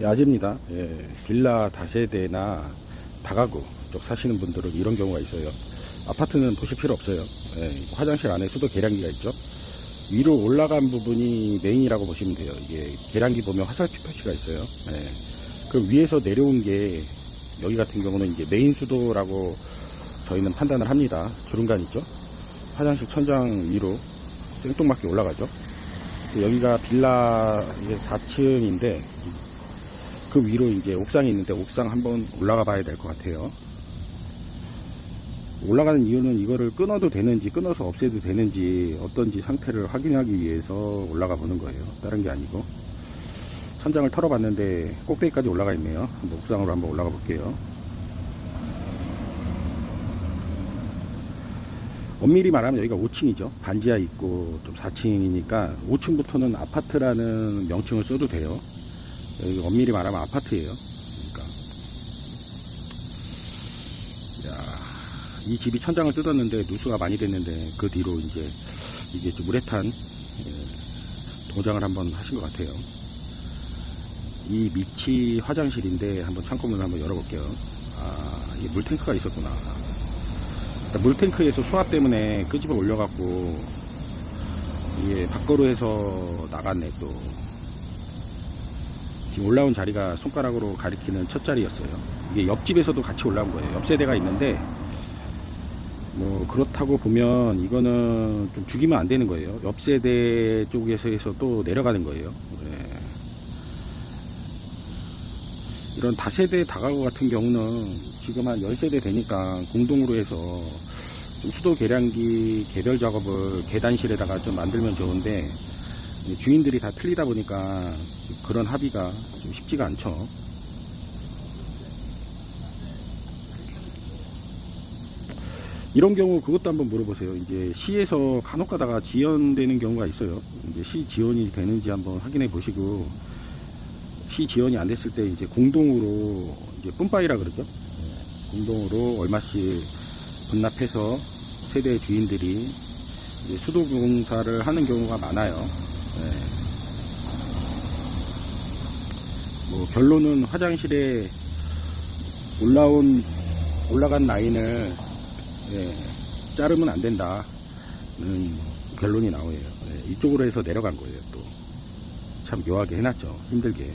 예, 아재입니다. 예, 빌라 다세대나 다가구 쪽 사시는 분들은 이런 경우가 있어요. 아파트는 보실 필요 없어요. 예, 화장실 안에 수도 계량기가 있죠. 위로 올라간 부분이 메인이라고 보시면 돼요. 이게 계량기 보면 화살표 표시가 있어요. 예, 그 위에서 내려온 게 여기 같은 경우는 이제 메인 수도라고 저희는 판단을 합니다. 주름간 있죠. 화장실 천장 위로 생뚱맞게 올라가죠. 여기가 빌라 4층인데 그 위로 이제 옥상이 있는데 옥상 한번 올라가 봐야 될 것 같아요. 올라가는 이유는 이거를 끊어도 되는지 끊어서 없애도 되는지 어떤지 상태를 확인하기 위해서 올라가 보는 거예요. 다른 게 아니고. 천장을 털어봤는데 꼭대기까지 올라가 있네요. 한번 옥상으로 한번 올라가 볼게요. 엄밀히 말하면 여기가 5층이죠. 반지하 있고 좀 4층이니까 5층부터는 아파트라는 명칭을 써도 돼요. 여기 엄밀히 말하면 아파트예요. 그러니까 야, 이 집이 천장을 뜯었는데 누수가 많이 됐는데 그 뒤로 이제 이게 좀 우레탄 예, 도장을 한번 하신 것 같아요. 이 밑이 화장실인데 한번 창고문을 한번 열어볼게요. 아, 이게 물탱크가 있었구나. 물탱크에서 수압 때문에 끄집어 올려갖고 이게 밖으로 해서 나갔네 또 올라온 자리가 손가락으로 가리키는 첫 자리였어요. 이게 옆집에서도 같이 올라온 거예요. 옆 세대가 있는데 뭐 그렇다고 보면 이거는 좀 죽이면 안 되는 거예요. 옆 세대 쪽에서 또 내려가는 거예요. 네. 이런 다세대 다가구 같은 경우는 지금 한 10세대 되니까 공동으로 해서 좀 수도 계량기 개별 작업을 계단실에다가 좀 만들면 좋은데 주인들이 다 틀리다 보니까 그런 합의가 좀 쉽지가 않죠. 이런 경우 그것도 한번 물어보세요. 이제 시에서 간혹 가다가 지연되는 경우가 있어요. 이제 시 지원이 되는지 한번 확인해 보시고 시 지원이 안 됐을 때 이제 공동으로 이제 뿜빠이라 그러죠. 공동으로 얼마씩 분납해서 세대 주인들이 이제 수도 공사를 하는 경우가 많아요. 네. 뭐 결론은 화장실에 올라온 올라간 라인을 예, 자르면 안 된다 는 결론이 나와요. 예, 이쪽으로 해서 내려간 거예요. 또 참 묘하게 해놨죠. 힘들게.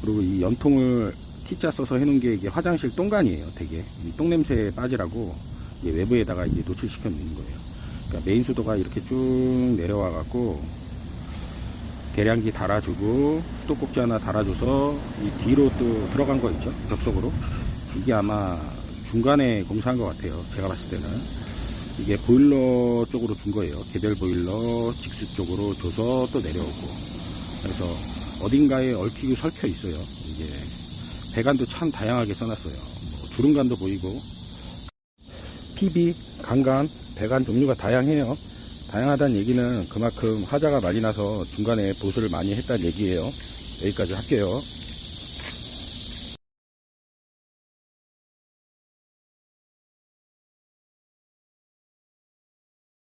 그리고 이 연통을 T자 써서 해놓은 게 이게 화장실 똥간이에요. 되게 이 똥냄새 빠지라고 외부에다가 이제 노출시켜 놓는 거예요. 그러니까 메인 수도가 이렇게 쭉 내려와 갖고 계량기 달아주고 수도꼭지 하나 달아줘서 이 뒤로 또 들어간 거 있죠? 벽속으로? 이게 아마 중간에 공사한 것 같아요 제가 봤을 때는. 이게 보일러 쪽으로 준 거예요. 개별 보일러 직수 쪽으로 줘서 또 내려오고. 그래서 어딘가에 얽히고 설켜 있어요. 이게 배관도 참 다양하게 써놨어요. 뭐 주름관도 보이고. PB, 강간, 배관 종류가 다양해요 다양하다는 얘기는 그만큼 하자가 많이 나서 중간에 보수를 많이 했다는 얘기예요. 여기까지 할게요.